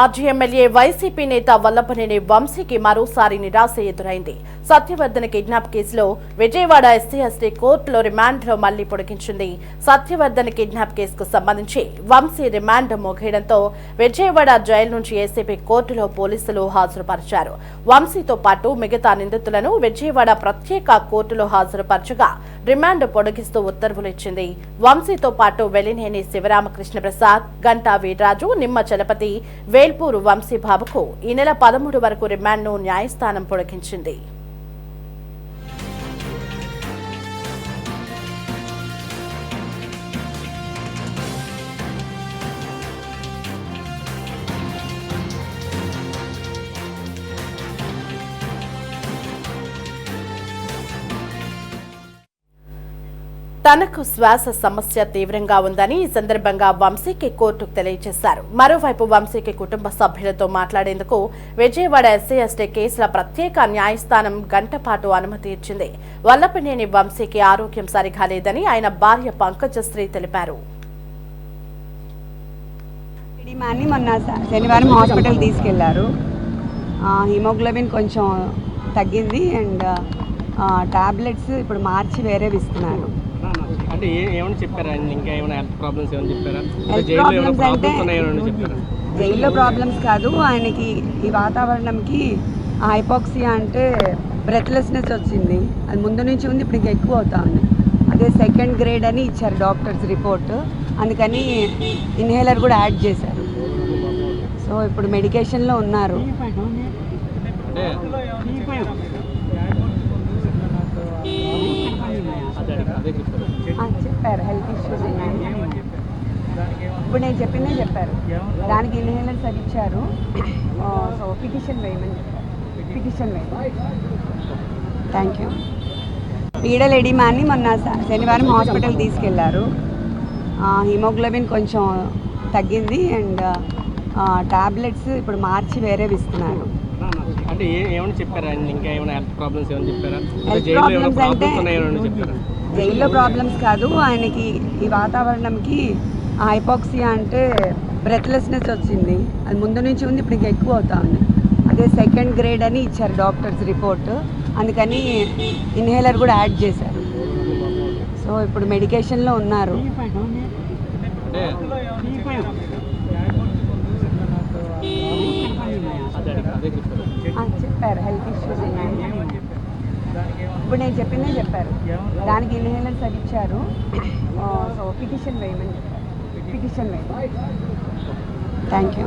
మాజీ MLA YCP నేత వల్లభనేని వంశీకి మరోసారి నిరాశ ఎదురైంది. సత్యవర్ధన్ కిడ్నాప్ కేసులో విజయవాడ ఎస్సీ ఎస్టీ కోర్టులో రిమాండ్లో మళ్ళీ పొడిగించింది. సత్యవర్ధన్ కిడ్నాప్ కేసుకు సంబంధించి వంశీ రిమాండ్ ముగియడంతో విజయవాడ జైలు నుంచి ఏసీపీ కోర్టులో పోలీసులు హాజరుపరిచారు. వంశీతో పాటు మిగతా నిందితులను విజయవాడ ప్రత్యేక కోర్టులో హాజరుపరచగా రిమాండ్ పొడిగిస్తూ ఉత్తర్వులు ఇచ్చింది. వంశీతో పాటు వెలినేని శివరామకృష్ణ ప్రసాద్ గంటా వీర్రాజు నిమ్మ చలపతి వే వేల్పూరు వంశీబాబుకు ఈ నెల పదమూడు వరకు రిమాండ్ను న్యాయస్థానం పొడిగించింది తనకు శ్వాస సమస్య తీవ్రంగా ఉందని ఈ సందర్భంగా వంశీకి కోర్టుకు తెలియజేశారు. మరోవైపు వంశీకి కుటుంబ సభ్యులతో మాట్లాడేందుకు విజయవాడ ఎస్సీ ఎస్టీ కేసుల ప్రత్యేక న్యాయస్థానం గంటపాటు అనుమతి ఇచ్చింది. వల్లపనేని వంశీకి ఆరోగ్యం సరిగా లేదని ఆయన భార్య పంకజశ్రీ తెలిపారు. మొన్న శనివారం హాస్పిటల్ తీసుకెళ్ళారు. హిమోగ్లోబిన్ కొంచెం తగ్గింది అండ్ టాబ్లెట్స్ ఇప్పుడు మార్చి వేరేవి ఇస్తున్నారు. అంటే ఏమైనా చెప్పారా? ఇంకా ఏమైనా హెల్త్ ప్రాబ్లమ్స్ ఏమైనా చెప్పారా? జైల్లో ప్రాబ్లమ్స్ చెప్పారా? జైల్లో ప్రాబ్లమ్స్ కాదు. ఆయనకి ఈ వాతావరణంకి హైపాక్సియా అంటే బ్రెత్లెస్నెస్ వచ్చింది. అది ముందు నుంచి ఉంది ఇప్పుడు ఇంకా ఎక్కువ అవుతా ఉంది. అదే సెకండ్ గ్రేడ్ అని ఇచ్చారు డాక్టర్స్ రిపోర్ట్ అందుకని ఇన్హేలర్ కూడా యాడ్ చేశారు. సో ఇప్పుడు మెడికేషన్లో ఉన్నారు అంటే అదే అదే చెప్పారు. హెల్త్ ఇష్యూస్ ఉన్నాయి ఇప్పుడు నేను చెప్పిందే చెప్పారు. దానికి ఇన్హేలర్స్ అది ఇచ్చారు. సో పిటిషన్ వేయమని చెప్పారు. పిటిషన్ వేయమని. థ్యాంక్ యూ పీడల్ ఎడిమాన్ని మొన్న శనివారం హాస్పిటల్ తీసుకెళ్ళారు. హిమోగ్లోబిన్ కొంచెం తగ్గింది అండ్ టాబ్లెట్స్ ఇప్పుడు మార్చి వేరేవి ఇస్తున్నారు అంటే ఏమైనా చెప్పారా? ఇంకా ఏమైనా హెల్త్ ప్రాబ్లమ్స్ ఏమైనా చెప్పారా? ఏమైనా problems అంటే- జైల్లో ప్రాబ్లమ్స్ కాదు ఆయనకి ఈ వాతావరణంకి హైపాక్సియా అంటే బ్రెత్లెస్నెస్ వచ్చింది. అది ముందు నుంచి ఉంది ఇప్పుడు ఇంకా ఎక్కువ అవుతా ఉంది. అదే సెకండ్ గ్రేడ్ అని ఇచ్చారు డాక్టర్స్ రిపోర్ట్. అందుకని ఇన్హేలర్ కూడా యాడ్ చేశారు. సో ఇప్పుడు మెడికేషన్లో ఉన్నారు. చెప్పారు హెల్త్ ఇష్యూస్ ఇప్పుడు నేను చెప్పిందే చెప్పారు. దానికి ఇన్హేలర్స్ అది ఇచ్చారు సో పిటిషన్ వేయమని చెప్పారు. పిటిషన్ వేయమని. Thank you